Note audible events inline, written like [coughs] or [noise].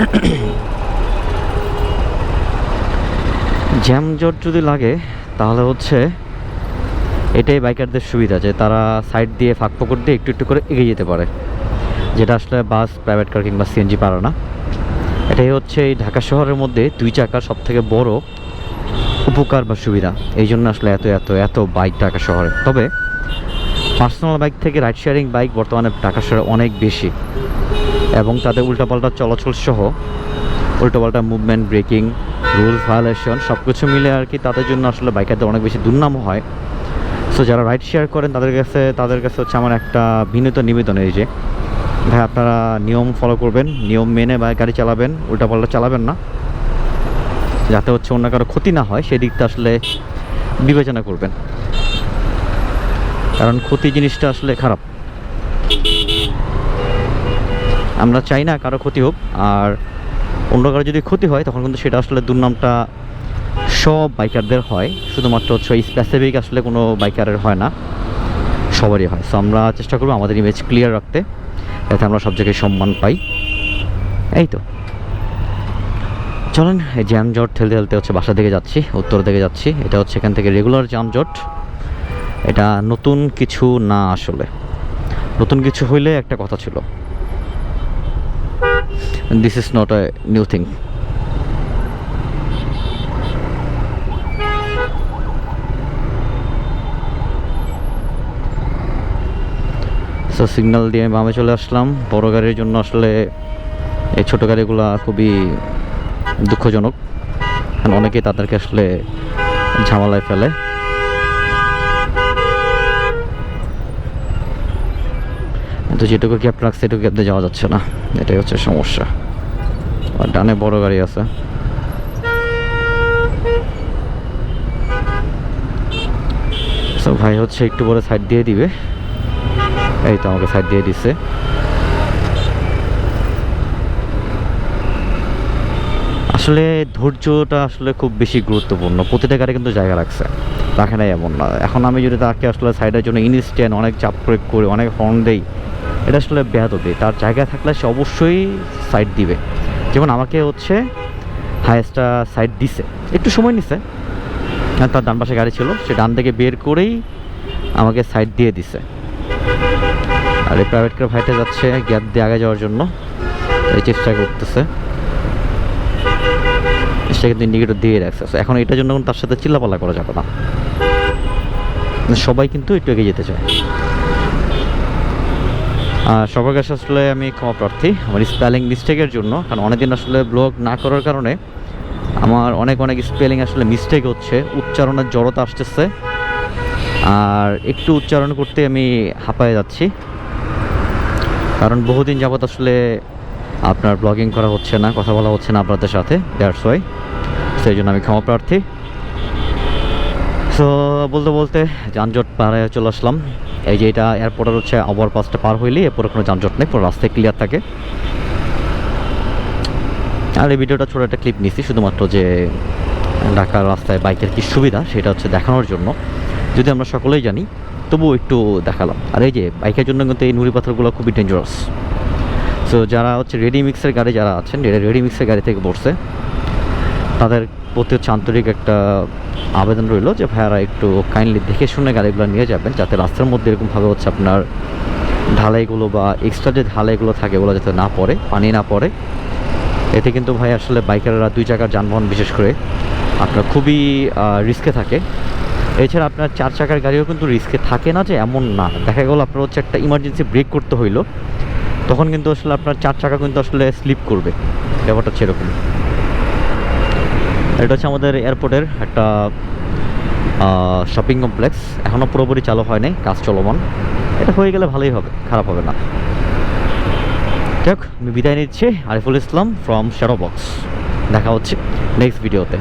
[coughs] জ্যামজট যদি লাগে, তাহলে হচ্ছে এটাই বাইকারদের সুবিধা যে তারা সাইড দিয়ে ফাঁক ফোকর দিয়ে একটু একটু করে এগিয়ে যেতে পারে। যেটা আসলে বাস প্রাইভেট কার কিংবা সিএনজি পারে না। এটাই হচ্ছে এই ঢাকা শহরের মধ্যে দুই চাকার সব থেকে বড় উপকার বা সুবিধা। এই জন্য আসলে এত এত এত বাইক ঢাকা শহরে। তবে পার্সোনাল বাইক থেকে রাইড শেয়ারিং বাইক বর্তমানে ঢাকা শহরে অনেক বেশি। এবং তাদের উল্টাপাল্টা চলাচল সহ উল্টোপাল্টা মুভমেন্ট ব্রেকিং রুল ভায়োলেশন সব কিছু মিলে আর কি তাদের জন্য আসলে বাইকারদের অনেক বেশি দুর্নাম হয়। সো যারা রাইড শেয়ার করেন, তাদের কাছে তাদের কাছে হচ্ছে আমার একটা বিনীত নিবেদন এই যে, ভাই আপনারা নিয়ম ফলো করবেন, নিয়ম মেনে বা গাড়ি চালাবেন, উল্টাপাল্টা চালাবেন না। যাতে হচ্ছে অন্য কারও ক্ষতি না হয় সেদিকটা আসলে বিবেচনা করবেন। কারণ ক্ষতি জিনিসটা আসলে খারাপ। আমরা চাই না কারও ক্ষতি হোক, আর অন্য কারও যদি ক্ষতি হয়, তখন কিন্তু সেটা আসলে দুর্নামটা সব বাইকারদের হয়। শুধুমাত্র হচ্ছে স্পেসিফিক আসলে কোনো বাইকারের হয় না, সবারই হয়। সো আমরা চেষ্টা করব আমাদের ইমেজ ক্লিয়ার রাখতে, যাতে আমরা সব জায়গায় সম্মান পাই। এই তো। চলেন, এই জ্যামজট ঠেলতে ঠেলতে হচ্ছে বাসা দিকে যাচ্ছি, উত্তর দিকে যাচ্ছি। এটা হচ্ছে এখান থেকে রেগুলার জ্যামজট এটা নতুন কিছু না আসলে। নতুন কিছু হইলে একটা কথা ছিল। This is not a new thing so signal দিয়ে বামে চলে আসলাম। বড় গাড়ির জন্য আসলে এই ছোটো গাড়িগুলো খুবই দুঃখজনক। কারণ অনেকেই তাদেরকে আসলে ঝামেলায় ফেলে। কিন্তু যেটুকু গ্যাপ রাখছে এটুকু দিয়ে যাওয়া যাচ্ছে না। এটাই হচ্ছে সমস্যা। আর ডানে বড় গাড়ি আছে। ভাই হচ্ছে একটু পরে সাইড দিয়ে দিবে। এই তো আমাকে সাইড দিয়ে দিচ্ছে আসলে ধৈর্যটা আসলে খুব বেশি গুরুত্বপূর্ণ। প্রতিটা গাড়ি কিন্তু জায়গা রাখছে। রাখে নাই এমন না। এখন আমি যদি তাকে আসলে সাইডের জন্য ইনস্ট্যান্ট অনেক চাপ প্রয়োগ করে, অনেক হর্ন দেই এটা আসলে বেহাদবি তার জায়গা থাকলে সে অবশ্যই সাইড দিবে। যেমন আমাকে হচ্ছে হায়েস্টটা সাইড দিছে। একটু সময় নিছে। তার ডান পাশে গাড়ি ছিল, সে ডান থেকে বের করেই আমাকে সাইড দিয়ে দিছে। আর এই প্রাইভেট কার ভাইটা যাচ্ছে গ্যাপ দিয়ে আগে যাওয়ার জন্য। এই চেষ্টা করতেছে। সে কিন্তু ইন্ডিকেটর দিয়ে রাখছে। এখন এটার জন্য তার সাথে চিল্লাপাল্লা করা যাবে না। সবাই কিন্তু একটু এগিয়ে যেতে চায়। সবার কাছে আসলে আমি ক্ষমা প্রার্থী আমার স্পেলিং মিস্টেকের জন্য, কারণ অনেকদিন আসলে ব্লগ না করার কারণে আমার অনেক অনেক স্পেলিং আসলে মিস্টেক হচ্ছে, উচ্চারণের জড়তা আসতেছে। আর একটু উচ্চারণ করতে আমি হাঁপায়ে যাচ্ছি, কারণ বহুদিন যাবৎ আসলে আপনার ব্লগিং করা হচ্ছে না, কথা বলা হচ্ছে না আপনাদের সাথে দ্যাটস ওয়াই সেই জন্য আমি ক্ষমা প্রার্থী। সো বলতে বলতে যানজট পাড়ায় চলে আসলাম। এই যে এটা এয়ারপোর্টের হচ্ছে ওভার পাসটা পার হইলে এরপরে কোনো যানজট নেই, পুরো রাস্তায় ক্লিয়ার থাকে। আর এই ভিডিওটা ছোটো একটা ক্লিপ নিছি, শুধুমাত্র যে ঢাকার রাস্তায় বাইকের কী সুবিধা, সেটা হচ্ছে দেখানোর জন্য। যদি আমরা সকলেই জানি, তবুও একটু দেখালাম। আর এই যে বাইকের জন্য কিন্তু এই নুড়ি পাথরগুলো খুবই ডেঞ্জারাস সো যারা হচ্ছে রেডি মিক্সের গাড়ি যারা আছেন রেডি মিক্সের গাড়ি থেকে বসছে। তাদের প্রতি হচ্ছে আন্তরিক একটা আবেদন রইল যে ভাইয়ারা একটু কাইন্ডলি দেখে শুনে গাড়িগুলো নিয়ে যাবেন, যাতে রাস্তার মধ্যে এরকমভাবে হচ্ছে আপনার ঢালাইগুলো বা এক্সট্রা যে ঢালাইগুলো থাকে ওগুলো যাতে না পড়ে, পানি না পড়ে। এতে কিন্তু ভাই আসলে বাইকাররা দুই চাকার যানবাহন বিশেষ করে আপনার খুবই রিস্কে থাকে। এছাড়া আপনার চার চাকার গাড়িও কিন্তু রিস্কে থাকে না যে এমন না। দেখা গেলো আপনার হচ্ছে একটা ইমার্জেন্সি ব্রেক করতে হইল, তখন কিন্তু আসলে আপনার চার চাকা কিন্তু আসলে স্লিপ করবে। ব্যাপারটা এরকম। এটা হচ্ছে আমাদের এয়ারপোর্টের একটা শপিং কমপ্লেক্স এখনও পুরোপুরি চালু হয়নি, কাজ চলমান। এটা হয়ে গেলে ভালোই হবে, খারাপ হবে না। যাক, আমি বিদায় নিচ্ছি। Ariful Islam from shadow box দেখা হচ্ছে নেক্সট ভিডিওতে